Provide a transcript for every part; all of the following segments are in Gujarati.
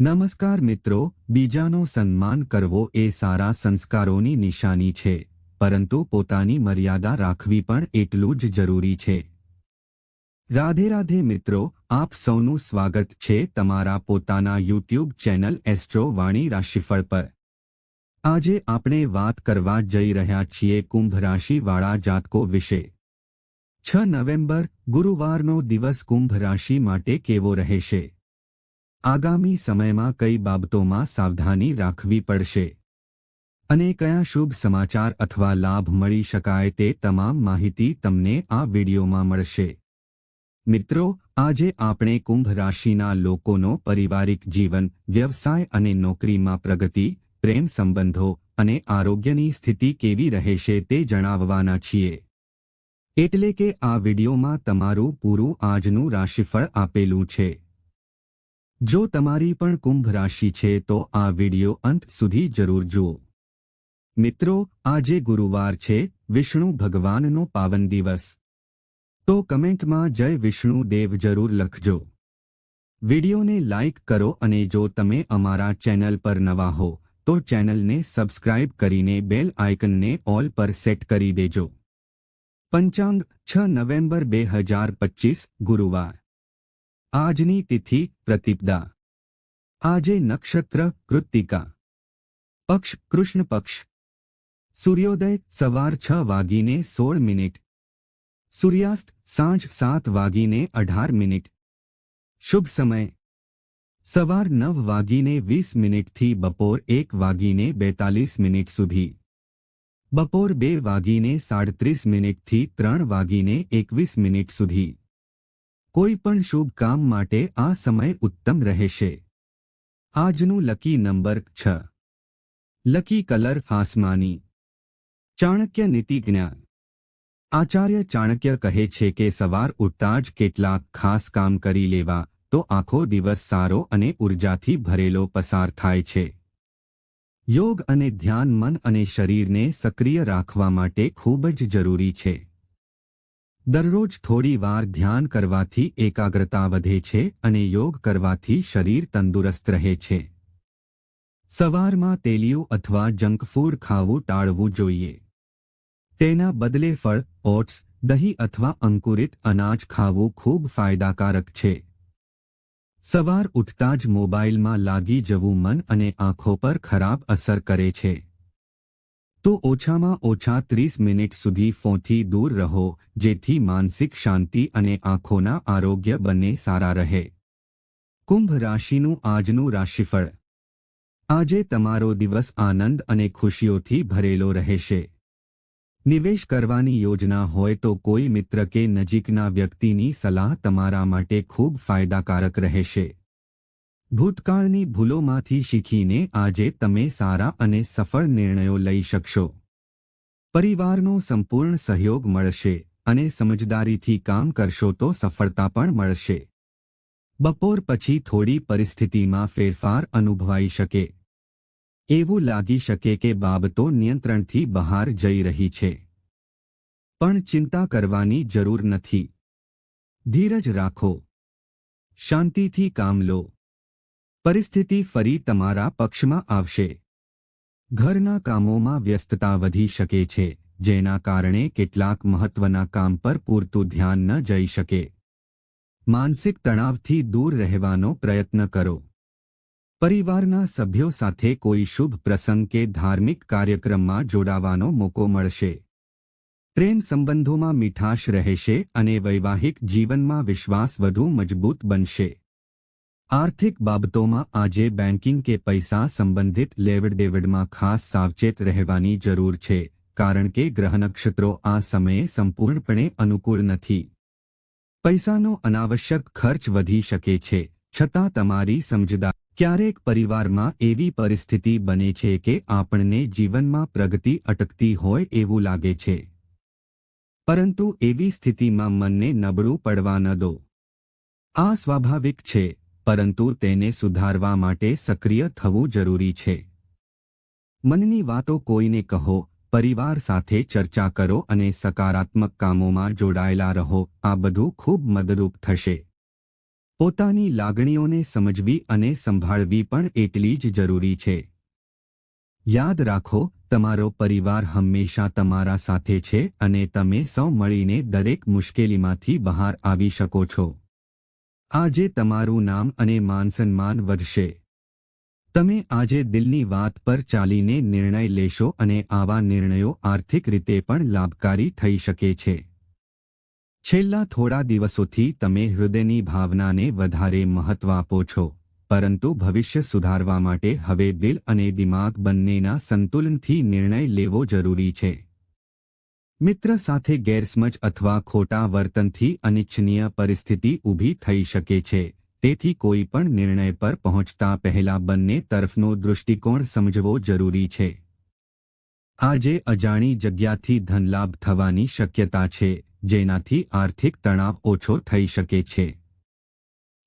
નમસ્કાર મિત્રો, બીજાનો સન્માન કરવો એ સારા સંસ્કારોની નિશાની છે, પરંતુ પોતાની મર્યાદા રાખવી પણ એટલું જ જરૂરી છે. રાધે રાધે મિત્રો, આપ સૌનું સ્વાગત છે તમારા પોતાના યુટ્યુબ ચેનલ એસ્ટ્રો વાણી રાશિફળ પર. આજે આપણે વાત કરવા જઈ રહ્યા છીએ કુંભ રાશિવાળા જાતકો વિશે. છ નવેમ્બર, ગુરુવારનો દિવસ કુંભ રાશિ માટે કેવો રહેશે? આગામી સમયમાં કઈ બાબતોમાં સાવધાની રાખવી પડશે? અને કયા શુભ સમાચાર અથવા લાભ મળી શકાય તે તમામ માહિતી તમને આ વિડીયોમાં મળશે. મિત્રો, આજે આપણે કુંભ રાશિના લોકોનો પરિવારિક જીવન, વ્યવસાય અને નોકરીમાં પ્રગતિ, પ્રેમ સંબંધો અને આરોગ્યની સ્થિતિ કેવી રહેશે તે જણાવવાના છીએ. એટલે કે આ વિડીયોમાં તમારું પૂરું આજનું રાશિફળ આપેલું છે. જો તમારી પણ કુંભ રાશિ છે તો આ વિડિયો અંત સુધી જરૂર જુઓ. મિત્રો, આજે ગુરુવાર છે, વિષ્ણુ ભગવાનનો પાવન દિવસ. તો કમેન્ટમાં જય વિષ્ણુ દેવ જરૂર લખજો. વિડિયોને લાઇક કરો અને જો તમે અમારા ચેનલ પર નવા હો, તો ચેનલને સબસ્ક્રાઇબ કરીને બેલ આઇકનને ઓલ પર સેટ કરી દેજો. પંચાંગ છ નવેમ્બર બે હજાર પચીસ ગુરુવાર. આજની તિથિ પ્રતિપદા. આજે નક્ષત્ર કૃત્તિકા. પક્ષ કૃષ્ણ પક્ષ. સૂર્યોદય સવાર છ વાગીને સોળ મિનિટ. સૂર્યાસ્ત સાંજ સાત વાગીને અઢાર મિનિટ. શુભ સમય. સવાર નવ વાગીને વીસ મિનિટથી બપોર એક વાગીને બેતાલીસ મિનિટ સુધી. બપોર બે વાગીને સાડત્રીસ મિનિટથી ત્રણ વાગીને એકવીસ મિનિટ સુધી. કોઈ પણ શુભ કામ માટે આ સમય ઉત્તમ રહેશે. આજનું લકી નંબર છ. લકી કલર આસમાની ચાણક્ય નીતિ જ્ઞાન. આચાર્ય ચાણક્ય કહે છે કે સવાર ઉઠતા જ કેટલાક ખાસ કામ કરી લેવા તો આખો દિવસ સારો અને ઉર્જાથી ભરેલો પસાર થાય છે. યોગ અને ધ્યાન મન અને શરીરને સક્રિય રાખવા માટે ખૂબ જ જરૂરી છે. દરરોજ થોડી વાર ધ્યાન કરવાથી એકાગ્રતા વધે છે અને યોગ કરવાથી શરીર તંદુરસ્ત રહે છે. સવારમાં તેલિયું અથવા જંક ફૂડ ખાવું ટાળવું જોઈએ. તેના બદલે ફળ, ઓટ્સ, દહીં અથવા અંકુરિત અનાજ ખાવું ખૂબ ફાયદાકારક છે. સવાર ઉઠતા જ મોબાઈલમાં લાગી જવું મન અને આંખો પર ખરાબ અસર કરે છે. તો ઓછામાં ઓછા ત્રીસ મિનિટ સુધી ફોનથી દૂર રહો, જેથી માનસિક શાંતિ અને આંખોના આરોગ્ય બંને સારા રહે. કુંભ રાશિનું આજનું રાશિફળ. આજે તમારો દિવસ આનંદ અને ખુશીઓથી ભરેલો રહેશે. નિવેશ કરવાની યોજના હોય તો કોઈ મિત્ર કે નજીકના વ્યક્તિની સલાહ તમારા માટે ખૂબ ફાયદાકારક રહેશે. ભૂતકાળની ભૂલોમાંથી શીખીને આજે તમે સારા અને સફળ નિર્ણયો લઈ શકશો. પરિવારનો સંપૂર્ણ સહયોગ મળશે અને સમજદારીથી કામ કરશો તો સફળતા પણ મળશે. બપોર પછી થોડી પરિસ્થિતિમાં ફેરફાર અનુભવાઈ શકે. એવું લાગી શકે કે બાબતો નિયંત્રણથી બહાર જઈ રહી છે. પણ ચિંતા કરવાની જરૂર નથી. ધીરજ રાખો. શાંતિથી કામ લો. પરિસ્થિતિ ફરી તમારા પક્ષમાં આવશે. ઘરના કામોમાં વ્યસ્તતા વધી શકે છે, જેના કારણે કેટલાક મહત્વના કામ પર પૂરતું ધ્યાન ન જઈ શકે. માનસિક તણાવથી દૂર રહેવાનો પ્રયત્ન કરો. પરિવારના સભ્યો સાથે કોઈ શુભ પ્રસંગ કે ધાર્મિક કાર્યક્રમમાં જોડાવાનો મોકો મળશે. પ્રેમ સંબંધોમાં મીઠાશ રહેશે અને વૈવાહિક જીવનમાં વિશ્વાસ વધુ મજબૂત બનશે. આર્થિક બાબતોમાં આજે બેન્કિંગ કે પૈસા સંબંધિત લેવડદેવડમાં ખાસ સાવચેત રહેવાની જરૂર છે, કારણ કે ગ્રહ નક્ષત્રો આ સમયે સંપૂર્ણપણે અનુકૂળ નથી. પૈસાનો અનાવશ્યક ખર્ચ વધી શકે છે, છતાં તમારી સમજદાર ક્યારેક પરિવારમાં એવી પરિસ્થિતિ બને છે કે આપણને જીવનમાં પ્રગતિ અટકતી હોય એવું લાગે છે. પરંતુ એવી સ્થિતિમાં મનને નબળું પડવા ન દો. આ સ્વાભાવિક છે પરંતુ તેને સુધારવા માટે સક્રિય થવું જરૂરી છે. મનની વાતો કોઈને કહો, પરિવાર સાથે ચર્ચા કરો અને સકારાત્મક કામોમાં જોડાયેલા રહો, આ બધું ખૂબ મદદરૂપ થશે. પોતાની લાગણીઓને સમજવી અને સંભાળવી પણ એટલી જ જરૂરી છે. યાદ રાખો, તમારો પરિવાર હંમેશા તમારા સાથે છે અને તમે સૌ મળીને દરેક મુશ્કેલીમાંથી બહાર આવી શકો છો. આજે તમારું નામ અને માનસન્માન વધશે. તમે આજે દિલની વાત પર ચાલીને નિર્ણય લેશો અને આવા નિર્ણયો આર્થિક રીતે પણ લાભકારી થઈ શકે છે. છેલ્લા થોડા દિવસોથી તમે હૃદયની ભાવનાને વધારે મહત્વ આપો છો, પરંતુ ભવિષ્ય સુધારવા માટે હવે દિલ અને દિમાગ બંનેના સંતુલનથી નિર્ણય લેવો જરૂરી છે. મિત્ર સાથે ગેરસમજ અથવા ખોટા વર્તનથી અનિચ્છનીય પરિસ્થિતિ ઊભી થઈ શકે છે. તેથી કોઈ પણ નિર્ણય પર પહોંચતા પહેલા બંને તરફનો દૃષ્ટિકોણ સમજવો જરૂરી છે. આજે અજાણી જગ્યાથી ધનલાભ થવાની શક્યતા છે, જેનાથી આર્થિક તણાવ ઓછો થઈ શકે છે.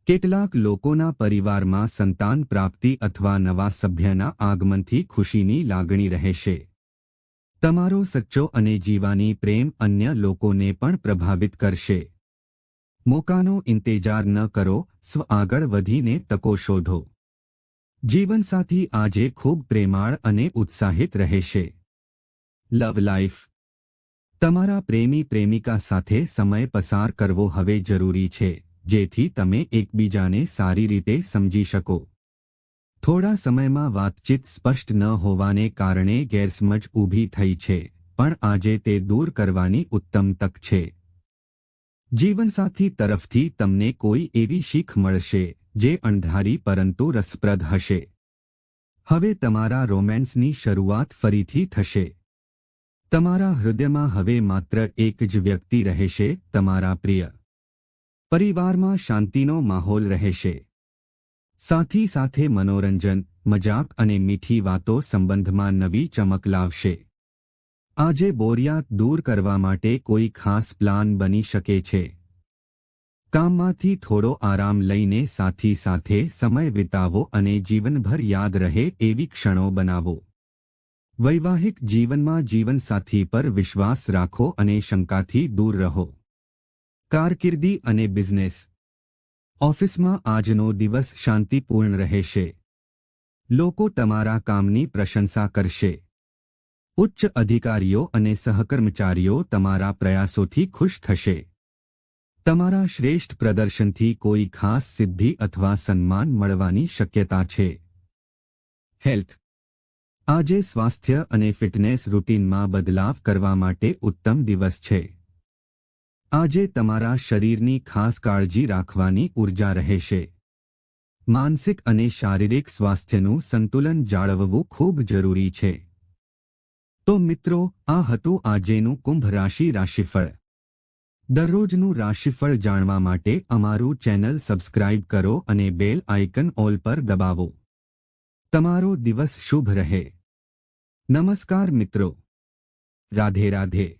કેટલાક લોકોના પરિવારમાં સંતાન પ્રાપ્તિ અથવા નવા સભ્યના આગમનથી ખુશીની લાગણી રહેશે. તમારો સચ્ચો અને જીવાની પ્રેમ અન્ય લોકોને પણ પ્રભાવિત કરશે. મોકાનો ઇંતેજાર ન કરો, સ્વ આગળ વધીને તકો શોધો. જીવનસાથી આજે ખૂબ પ્રેમાળ અને ઉત્સાહિત રહેશે. લવ લાઈફ તમારા પ્રેમી પ્રેમિકા સાથે સમય પસાર કરવો હવે જરૂરી છે, જેથી તમે એકબીજાને સારી રીતે સમજી શકો. થોડા સમયમાં વાતચીત સ્પષ્ટ ન હોવાને કારણે ગેરસમજ ઊભી થઈ છે, પણ આજે તે દૂર કરવાની ઉત્તમ તક છે. જીવનસાથી તરફથી તમને કોઈ એવી શીખ મળશે, જે અણધારી પરંતુ રસપ્રદ હશે. હવે તમારા રોમેન્સની શરૂઆત ફરીથી થશે. તમારા હૃદયમાં હવે માત્ર એક જ વ્યક્તિ રહેશે, તમારા પ્રિય પરિવારમાં શાંતિનો માહોલ રહેશે. સાથી સાથે મનોરંજન, મજાક અને મીઠી વાતો સંબંધમાં નવી ચમક લાવશે. આજે બોરિયાત દૂર કરવા માટે કોઈ ખાસ પ્લાન બની શકે છે. કામમાંથી થોડો આરામ લઈને સાથી સાથે સમય વિતાવો અને જીવનભર યાદ રહે એવી ક્ષણો બનાવો. વૈવાહિક જીવનમાં જીવનસાથી પર વિશ્વાસ રાખો અને શંકાથી દૂર રહો. કારકિર્દી અને બિઝનેસ ઓફિસમાં આજનો દિવસ શાંતિપૂર્ણ રહેશે. લોકો તમારા કામની પ્રશંસા કરશે. ઉચ્ચ અધિકારીઓ અને સહકર્મચારીઓ તમારા પ્રયાસોથી ખુશ થશે. તમારા શ્રેષ્ઠ પ્રદર્શનથી કોઈ ખાસ સિદ્ધિ અથવા સન્માન મળવાની શક્યતા છે. હેલ્થ. આજે સ્વાસ્થ્ય અને ફિટનેસ રૂટીનમાં બદલાવ કરવા માટે ઉત્તમ દિવસ છે. આજે તમારા શરીરની ખાસ કાળજી રાખવાની ઊર્જા રહેશે. માનસિક અને શારીરિક સ્વાસ્થ્યનું સંતુલન જાળવવું ખૂબ જરૂરી છે. તો મિત્રો, આ હતું આજેનું કુંભ રાશિ રાશિફળ. દરરોજનું રાશિફળ જાણવા માટે અમારું ચેનલ સબસ્ક્રાઇબ કરો અને બેલ આઇકન ઓલ પર દબાવો. તમારો દિવસ શુભ રહે. નમસ્કાર મિત્રો. રાધે રાધે.